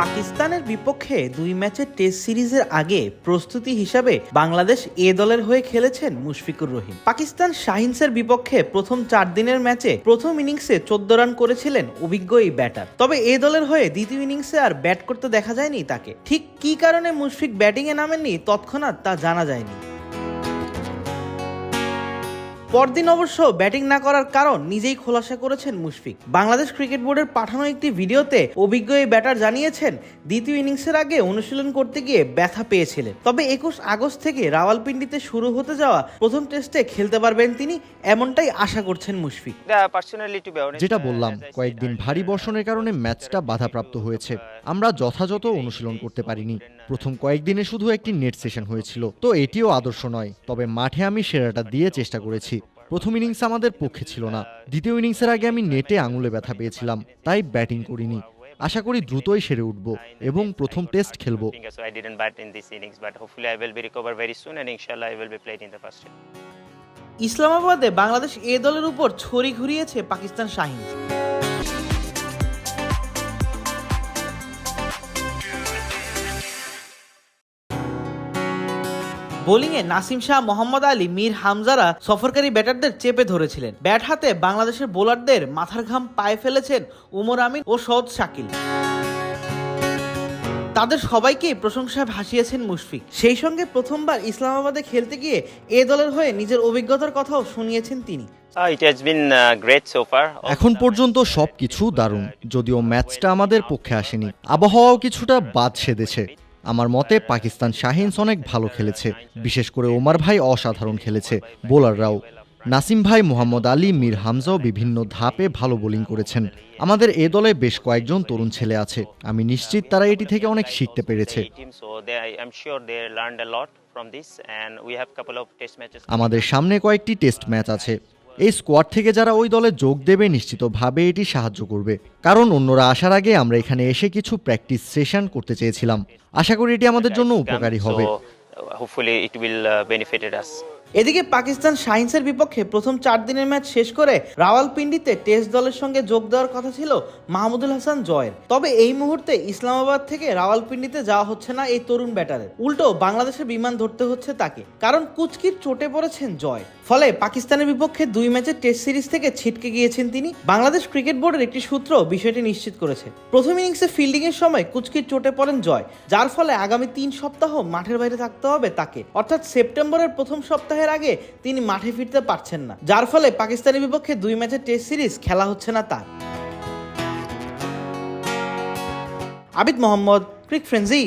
পাকিস্তানের বিপক্ষে দুই ম্যাচের টেস্ট সিরিজের আগে প্রস্তুতি হিসাবে বাংলাদেশ এ দলের হয়ে খেলেছেন মুশফিকুর রহিম। পাকিস্তান শাহিনসের বিপক্ষে প্রথম চার দিনের ম্যাচে প্রথম ইনিংসে চোদ্দ রান করেছিলেন অভিজ্ঞ এই ব্যাটার। তবে এ দলের হয়ে দ্বিতীয় ইনিংসে আর ব্যাট করতে দেখা যায়নি তাকে। ঠিক কী কারণে মুশফিক ব্যাটিংয়ে নামেননি তৎক্ষণাৎ তা জানা যায়নি। পরদিন অবশ্য ব্যাটিং না করার কারণ নিজেই খোলাসা করেছেন মুশফিক। বাংলাদেশ ক্রিকেট বোর্ডের পাঠানো একটি ভিডিওতে অভিজ্ঞ এই ব্যাটার জানিয়েছেন দ্বিতীয় ইনিংসের আগে অনুশীলন করতে গিয়ে ব্যথা পেয়েছিলেন। তবে একুশ আগস্ট থেকে রাওয়ালপিন্ডিতে শুরু হতে যাওয়া প্রথম টেস্টে খেলতে পারবেন তিনি এমনটাই আশা করছেন মুশফিক। যেটা বললাম কয়েকদিন ভারী বর্ষণের কারণে ম্যাচটা বাধাপ্রাপ্ত হয়েছে। আমরা যথাযথ অনুশীলন করতে পারিনি। প্রথম কয়েকদিনে শুধু একটি নেট সেশন হয়েছিল তো এটিও আদর্শ নয় তবে মাঠে আমি সেরাটা দিয়ে চেষ্টা করেছি। প্রথম ইনিংস আমাদের পক্ষে ছিল না দ্বিতীয় ইনিংসের আগে আমি নেটে আঙুলে ব্যথা পেয়েছিলাম তাই ব্যাটিং করিনি। আশা করি দ্রুতই সেরে উঠব এবং প্রথম টেস্ট খেলব. ইসলামাবাদে বাংলাদেশ এ দলের উপর ছড়ি ঘুরিয়েছে পাকিস্তান শাহিন। বোলিংয়ে নাসিম শাহ মোহাম্মদ আলী মীর হামজারা সফরকারী ব্যাটারদের চেপে ধরেছিলেন। ব্যাট হাতে বাংলাদেশের বোলারদের মাথার ঘাম পায়ে ফেলেছেন উমর আমিন ও সৌদ শাকিল। তাদের সবাইকেই প্রশংসায় ভাসিয়েছেন মুশফিক। সেই সঙ্গে প্রথমবার ইসলামাবাদে খেলতে গিয়ে এ দলের হয়ে নিজের অভিজ্ঞতার কথাও শুনিয়েছেন তিনি। Uh, uh. এখন পর্যন্ত সবকিছু দারুণ যদিও ম্যাচটা আমাদের পক্ষে আসেনি। আবহাওয়াও কিছুটা বাদ সেধেছে। আমার মতে পাকিস্তান শাহিনস অনেক ভালো খেলেছে, বিশেষ করে ওমার ভাই অসাধারণ খেলেছে বোলাররাও। নাসিম ভাই, মোহাম্মদ আলী, মীর হামজাও বিভিন্ন ধাপে ভালো বোলিং করেছেন। আমাদের এ দলে বেশ কয়েকজন তরুণ ছেলে আছে। আমি নিশ্চিত তারা এটি থেকে অনেক শিখতে পেরেছে. আমাদের সামনে কয়েকটি টেস্ট ম্যাচ আছে। এই স্কোয়াড থেকে যারা ওই দলে যোগ দেবে নিশ্চিতভাবে এটি সাহায্য করবে। কারণ অন্যরা আসার আগে আমরা এখানে এসে কিছু প্র্যাকটিস সেশন করতে চেয়েছিলাম। আশা করি এটি আমাদের জন্য উপকারী হবে। Hopefully it will uh, us. এদিকে পাকিস্তান শাহিনসের বিপক্ষে প্রথম চার দিনের ম্যাচ শেষ করে রাওয়ালপিন্ডিতে টেস্ট দলের সঙ্গে যোগ দেওয়ার কথা ছিল মাহমুদুল হাসান জয়ের। তবে এই মুহূর্তে ইসলামাবাদ থেকে রাওয়ালপিন্ডিতে যাওয়া হচ্ছে না এই তরুণ ব্যাটারের। উল্টো বাংলাদেশের বিমান ধরতে হচ্ছে তাকে, কারণ কুচকির চোটে পড়েছেন জয়। ফলে পাকিস্তানের বিপক্ষে দুই ম্যাচের টেস্ট সিরিজ থেকে ছিটকে গিয়েছেন তিনি। বাংলাদেশ ক্রিকেট বোর্ডের একটি সূত্র বিষয়টি নিশ্চিত করেছে। প্রথম ইনিংসে ফিল্ডিং এর সময় কুচকির চোটে পড়েন জয়, যার ফলে আগামী তিন সপ্তাহ মাঠের বাইরে থাকতে হবে তাকে। অর্থাৎ সেপ্টেম্বরের প্রথম সপ্তাহের আগে তিনি মাঠে ফিরতে পারছেন না, যার ফলে পাকিস্তানের বিপক্ষে দুই ম্যাচের টেস্ট সিরিজ খেলা হচ্ছে না তার। আবিদ মোহাম্মদ, ক্রিক ফ্রেন্সি।